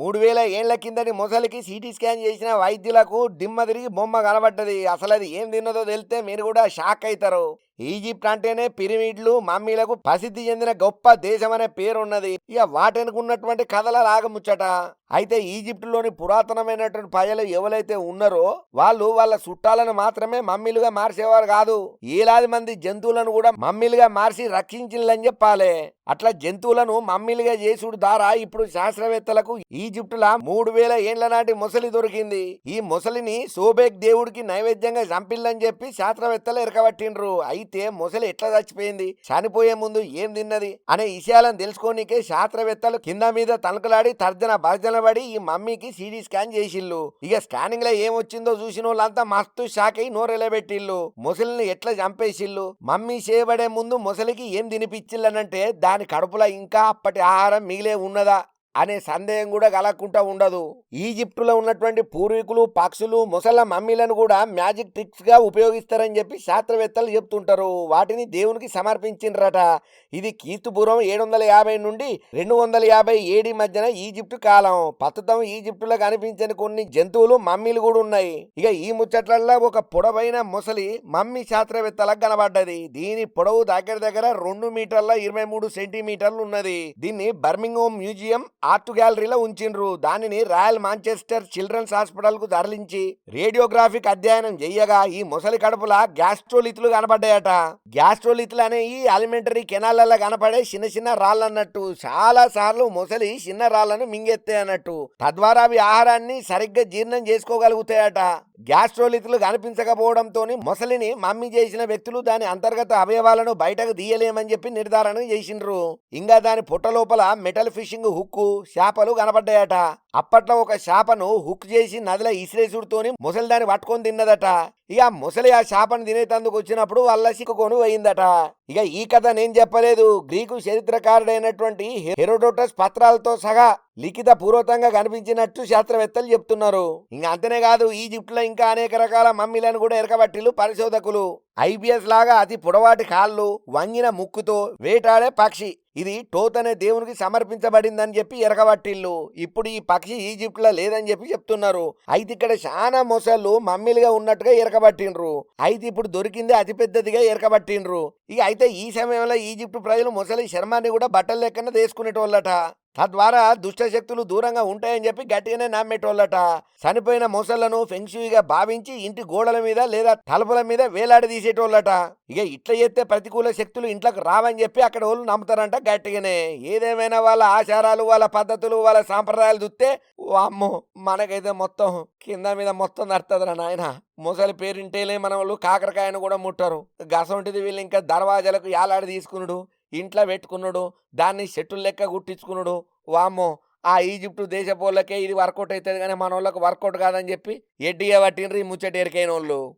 మూడు వేల ఏళ్ళ కిందటి మొసలికి సిటీ స్కాన్ చేసిన వైద్యులకు దిమ్మ తిరిగి బొమ్మ కనబడ్డది. అసలు అది ఏం తిన్నదో తెలిస్తే మీరు కూడా షాక్ అవుతారు. ఈజిప్ట్ అంటేనే పిరమిడ్లు మమ్మీలకు ప్రసిద్ధి చెందిన గొప్ప దేశం అనే పేరున్నది. ఇక వాటికి ఉన్నటువంటి కథల లాగముచ్చట అయితే ఈజిప్టులోని పురాతనమైనటువంటి ప్రజలు ఎవరైతే ఉన్నారో వాళ్ళు వాళ్ళ చుట్టాలను మాత్రమే మమ్మీలుగా మార్చేవారు కాదు. ఏలాది మంది జంతువులను కూడా మమ్మీలుగా మార్చి రక్షించిందని చెప్పాలి. అట్లా జంతువులను మమ్మీలుగా చేసుడు ద్వారా ఇప్పుడు శాస్త్రవేత్తలకు ఈజిప్టులా మూడు వేల ఏండ్ల నాటి మొసలి దొరికింది. ఈ మొసలిని సోబేక్ దేవుడికి నైవేద్యంగా చంపిల్లని చెప్పి శాస్త్రవేత్తలు ఎరకబట్టిండ్రు. అయితే మొసలి ఎట్లా చచ్చిపోయింది? చనిపోయే ముందు ఏం తిన్నది? అనే విషయాలను తెలుసుకోనికే శాస్త్రవేత్తలు కింద మీద తలకలాడి తర్జన భర్జన పడి ఈ మమ్మీకి సిటీ స్కాన్ చేసిల్లు ఇక స్కానింగ్లో ఏమొచ్చిందో చూసిన వాళ్ళంతా మస్తు షాక్ అయి నోరెలబెట్టిల్లు మొసలిని ఎట్లా చంపేసిల్లు మమ్మీ చేయబడే ముందు మొసలికి ఏం తినిపించిల్లనంటే దాని కడుపులో ఇంకా అప్పటి ఆహారం మిగిలే ఉన్నదా? అనే సందేహం కూడా కలగకుండా ఉండదు. ఈజిప్టులో ఉన్నటువంటి పూర్వీకులు పక్షులు ముసల మమ్మీలను కూడా మ్యాజిక్ ట్రిక్స్గా ఉపయోగిస్తారని చెప్పి శాస్త్రవేత్తలు చెప్తుంటారు. వాటిని దేవునికి సమర్పించిండ్రట ఇది కీర్తిపూర్వం ఏడు వందల యాభై నుండి రెండు వందల యాభై ఏడి మధ్యన ఈజిప్టు కాలం. ప్రస్తుతం ఈజిప్టులో కనిపించని కొన్ని జంతువులు మమ్మీలు కూడా ఉన్నాయి. ఇక ఈ ముచ్చట్లలో ఒక పొడవైన ముసలి మమ్మీ శాస్త్రవేత్తలకు కనబడ్డది. దీని పొడవు దగ్గర దగ్గర రెండు మీటర్ల ఇరవై మూడు సెంటీమీటర్లు ఉన్నది. దీన్ని బర్మింగ్హోమ్ మ్యూజియం ఆర్ట్ గ్యాలరీలో ఉంచిండ్రు. దానిని రాయల్ మాంచెస్టర్ చిల్డ్రన్స్ హాస్పిటల్కు తరలించి రేడియోగ్రాఫిక్ అధ్యయనం చెయ్యగా ఈ ముసలి కడుపుల గ్యాస్ట్రోలిత్లు కనబడ్డాయట గ్యాస్ట్రోలిత్లు అనే ఈ అలిమెంటరీ కెనాలలో కనపడే చిన్న చిన్న రాళ్ళు అన్నట్టు చాలా సార్లు ముసలి చిన్న రాళ్ళను మింగెత్తాయి అన్నట్టు తద్వారా అవి ఆహారాన్ని సరిగ్గా జీర్ణం చేసుకోగలుగుతాయట. గ్యాస్ట్రోలిత్లు కనిపించకపోవడంతో మొసలిని మమ్మీ చేసిన వ్యక్తులు దాని అంతర్గత అవయవాలను బయటకు తీయలేమని చెప్పి నిర్ధారణ చేసిండ్రు. ఇంకా దాని పుట్ట లోపల మెటల్ ఫిషింగ్ హుక్కు చేపలు కనబడ్డాయట. అప్పట్లో ఒక చేపను హుక్ చేసి నదిలో ఇసిరేసుడుతోని ముసలి దాన్ని పట్టుకొని తిన్నదట. ఇక ముసలి ఆ చేపను తినేటందుకు వచ్చినప్పుడు వాళ్ళ సిక్కుకొని పోయిందట. ఇక ఈ కథ నేను చెప్పలేదు. గ్రీకు చరిత్రకారుడైనటువంటి హెరోడోటస్ పత్రాలతో సహా లిఖిత పూర్వకంగా కనిపించినట్టు శాస్త్రవేత్తలు చెప్తున్నారు. ఇంకా అంతనే కాదు ఈజిప్ట్లో ఇంకా అనేక రకాల మమ్మీలను కూడా ఎరకబట్టిలు పరిశోధకులు. ఐబిఎస్ లాగా అతి పొడవాటి కాళ్ళు వంగిన ముక్కుతో వేటాడే పక్షి. ఇది టోత్ అనే దేవునికి సమర్పించబడిందని చెప్పి ఎరగబట్టిల్లు. ఇప్పుడు ఈ పక్షి ఈజిప్ట్లో లేదని చెప్పి చెప్తున్నారు. అయితే ఇక్కడ చాలా మొసళ్ళు మమ్మీలుగా ఉన్నట్టుగా ఎరకబట్టిండ్రు అయితే ఇప్పుడు దొరికింది అతి పెద్దదిగా ఎరకబట్టిండ్రు ఇక అయితే ఈ సమయంలో ఈజిప్ట్ ప్రజలు మొసలి శర్మాన్ని కూడా బట్టలు లెక్కన తీసుకునేటోళ్ళట తద్వారా దుష్ట శక్తులు దూరంగా ఉంటాయని చెప్పి గట్టిగానే నమ్మేటోళ్ళట. చనిపోయిన మొసళ్ళను ఫెంక్షుయిగా భావించి ఇంటి గోడల మీద లేదా తలుపుల మీద వేలాడదీసేటోళ్ళట ఇక ఇట్లా చేస్తే ప్రతికూల శక్తులు ఇంట్లోకి రావని చెప్పి అక్కడ వాళ్ళు నమ్ముతారంట గట్టిగానే. ఏదేమైనా వాళ్ళ ఆచారాలు వాళ్ళ పద్ధతులు వాళ్ళ సాంప్రదాయాలు చూస్తే అమ్మో మనకైతే మొత్తం కింద మీద మొత్తం నడుతుందిరా నాయన. ముసలి పేరింటేలే మన వాళ్ళు కాకరకాయను కూడా ముట్టరు. గసంటిది వీళ్ళు ఇంకా దర్వాజలకు యాలాడి తీసుకున్నాడు ఇంట్లో పెట్టుకున్నాడు దాన్ని చెట్టులు లెక్క గుట్టించుకున్నాడు. వామ్మో ఆ ఈజిప్టు దేశపోళ్ళకే ఇది వర్కౌట్ అవుతుంది కానీ మన వాళ్ళకి వర్కౌట్ కాదని చెప్పి ఎడ్డిగా పట్టిండ్రు ఈ ముచ్చట ఎరికైన వాళ్ళు